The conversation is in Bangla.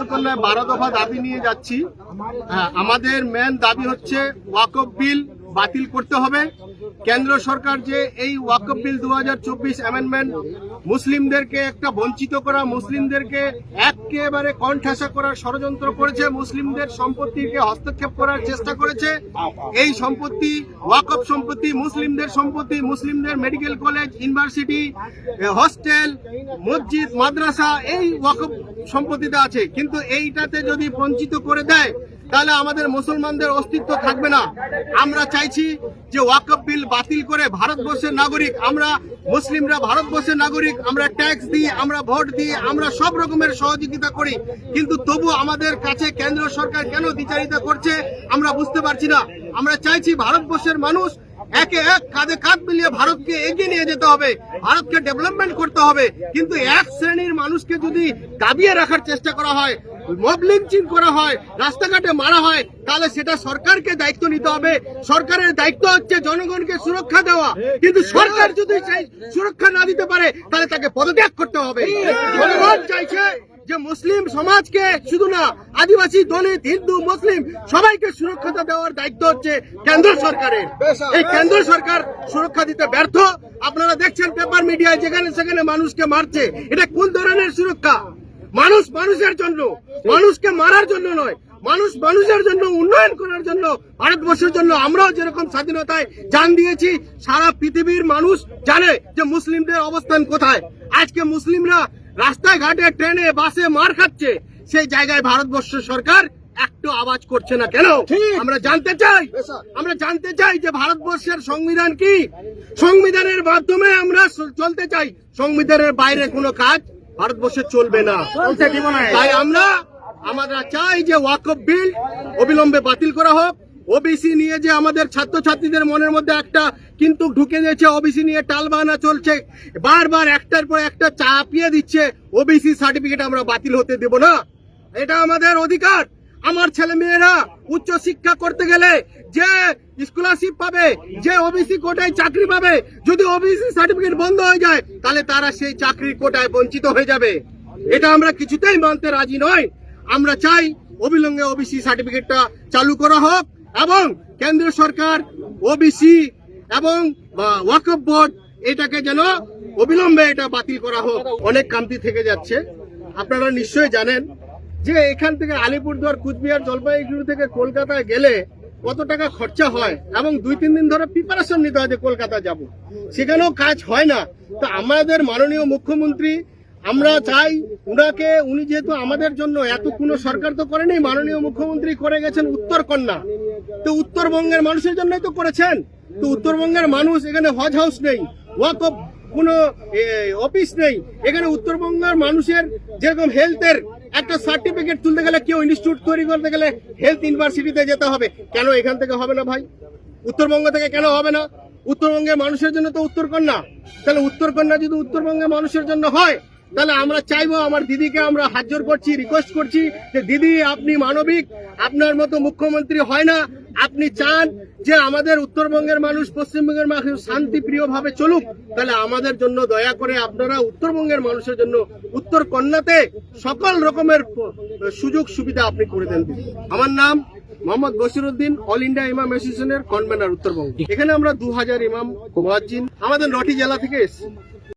উত্তরকন্যায় বারো দফা দাবি নিয়ে যাচ্ছি। হ্যাঁ, আমাদের মেন দাবি হচ্ছে ওয়াকফ বিল বাতিল করতে হবে। কেন্দ্র সরকার যে এই ওয়াকফ বিল দু হাজার চব্বিশ অ্যামেন্ডমেন্ট মুসলিমদেরকে একটা বঞ্চিত করা, মুসলিমদেরকে একেবারে কণ্ঠাসা করার ষড়যন্ত্র করেছে, মুসলিমদের সম্পত্তিকে হস্তক্ষেপ করার চেষ্টা করেছে। এই সম্পত্তি, ওয়াকফ সম্পত্তি, মুসলিমদের সম্পত্তি, মুসলিমদের মেডিকেল কলেজ, ইউনিভার্সিটি, হস্টেল, মসজিদ, মাদ্রাসা, এই ওয়াকফ সম্পত্তিতে আছে। কিন্তু এইটাতে যদি বঞ্চিত করে দেয় তাহলে আমাদের মুসলমানদের অস্তিত্ব থাকবে না। আমরা চাইছি যে ওয়াকফ বিল বাতিল করে ভারতবর্ষের নাগরিক, আমরা মুসলিমরা ভারতবর্ষের নাগরিক, আমরা ট্যাক্স দিই, আমরা ভোট দিই, আমরা সব রকমের সহযোগিতা করি। কিন্তু তবু আমাদের কাছে কেন্দ্র সরকার কেন দ্বিচারিতা করছে, আমরা বুঝতে পারছি না। আমরা চাইছি ভারতবর্ষের মানুষ একে এক কাঁধে কাঁধ মিলিয়ে ভারতকে এগিয়ে নিয়ে যেতে হবে, ভারতকে ডেভেলপমেন্ট করতে হবে। কিন্তু এক শ্রেণির মানুষকে যদি দাবিয়ে রাখার চেষ্টা করা হয় মব লিঞ্চিং করা হয়, রাস্তাঘাটে মারা হয়, তাহলে সেটা সরকারকে দায়িত্ব নিতে হবে। সরকারের দায়িত্ব হচ্ছে জনগণকে সুরক্ষা দেওয়া। কিন্তু সরকার যদি সেই সুরক্ষা না দিতে পারে, তাহলে তাকে পদত্যাগ করতে হবে। জনগণ চাইছে যে মুসলিম সমাজকে শুধু না, আদিবাসী, দলিত, হিন্দু, মুসলিম, সবাইকে সুরক্ষা দেওয়ার দায়িত্ব হচ্ছে কেন্দ্র সরকারের। এই কেন্দ্র সরকার সুরক্ষা দিতে ব্যর্থ। আপনারা দেখছেন পেপার মিডিয়ায় যেখানে সেখানে মানুষকে মারছে। এটা কোন ধরনের সুরক্ষা? মানুষ মানুষের জন্য মানুষকে মারার জন্য নয় মানুষ মানুষের জন্য উন্নয়ন করার জন্য ভারতবর্ষের জন্য আমরাও যেরকম স্বাধীনতায় জান দিয়েছি সারা পৃথিবীর মানুষ জানে যে মুসলিমদের অবস্থান কোথায়। আজকে মুসলিমরা রাস্তায় ঘাটে ট্রেনে বাসে মার খাচ্ছে। সেই জায়গায় ভারতবর্ষ সরকার একটু আওয়াজ করছে না কেন? আমরা জানতে চাই আমরা জানতে চাই যে ভারতবর্ষের সংবিধান কি? সংবিধানের মাধ্যমে আমরা চলতে চাই। সংবিধানের বাইরে কোনো কাজ ভারতবর্ষে চলবে না। তাই আমরা আমরা চাই যে ওয়াকফ বিল অবিলম্বে বাতিল করা হোক। ওবিসি নিয়ে যে আমাদের ছাত্রছাত্রীদের মনের মধ্যে একটা কিন্তু ঢুকে দিয়েছে ওবিসি নিয়ে টালবাহানা চলছে। বারবার একটার পর একটা চাপিয়ে দিচ্ছে ওবিসি সার্টিফিকেট আমরা বাতিল হতে দেব না। এটা আমাদের অধিকার। আমার ছেলে মেয়েরা উচ্চ শিক্ষা করতে গেলে যে স্কলারশিপ পাবে, যে ওবিসি কোটায় চাকরি পাবে, যদি ওবিসি সার্টিফিকেট বন্ধ হয়ে যায়, তাহলে তারা সেই চাকরির কোটায় বঞ্চিত হয়ে যাবে। এটা আমরা কিছুতেই মানতে রাজি নয় আমরা চাই অবিলম্বে ওবিসি সার্টিফিকেটটা চালু করা হোক এবং কেন্দ্র সরকার ওবিসি এবং ওয়াকফ বোর্ড এটাকে যেন অবিলম্বে এটা বাতিল করা হোক। অনেক কামতি থেকে যাচ্ছে। আপনারা নিশ্চয়ই জানেন যে এখান থেকে আলিপুরদুয়ার, কুচবিহার, জলপাইগুড়ি থেকে কলকাতায় গেলে কত টাকা খরচা হয় এবং দুই, তিন দিন ধরে প্রিপারেশন নিতে হয় যে কলকাতা যাব। সেখানেও কাজ হয় না। তো আমাদের মাননীয় মুখ্যমন্ত্রী, আমরা চাই উনাকে, উনি যেহেতু আমাদের জন্য এত কোনো সরকার তো করেনি, মাননীয় মুখ্যমন্ত্রী করে গেছেন উত্তরকন্যা। তো উত্তরবঙ্গের মানুষের জন্যই তো করেছেন। তো উত্তরবঙ্গের মানুষ এখানে হজ হাউস নেই। ওয়াকফ কোনো অফিস নেই। এখানে উত্তরবঙ্গের মানুষের যেরকম হেলথের একটা সার্টিফিকেট তুলতে গেলে কেউ ইনস্টিটিউট তৈরি করতে গেলে হেলথ ইউনিভার্সিটিতে যেতে হবে। কেন এখান থেকে হবে না ভাই? উত্তরবঙ্গ থেকে কেন হবে না? উত্তরবঙ্গের মানুষের জন্য তো উত্তরকন্যা। তাহলে উত্তরকন্যা যদি উত্তরবঙ্গের মানুষের জন্য হয় তাহলে আমরা চাইব আমার দিদিকে আমরা হাতজোর করছি রিকোয়েস্ট করছি যে, দিদি, আপনি মানবিক, আপনার মতো মুখ্যমন্ত্রী হয় না। আপনি চান যে আমাদের উত্তরবঙ্গের মানুষ পশ্চিমবঙ্গের মানুষ শান্তিপ্রিয় ভাবে চলুক। তাহলে আমাদের জন্য দয়া করে আপনারা উত্তরবঙ্গের মানুষের জন্য উত্তর কন্যাতে সকল রকমের সুযোগ সুবিধা আপনি করে দেন আমার নাম মোহাম্মদ বসিরুদ্দিন অল ইন্ডিয়া ইমাম অ্যাসোসিয়েশনের কনভেনার উত্তরবঙ্গ। এখানে আমরা দু হাজার ইমাম মুয়াজ্জিন, আমাদের নটি জেলা থেকে এসেছি।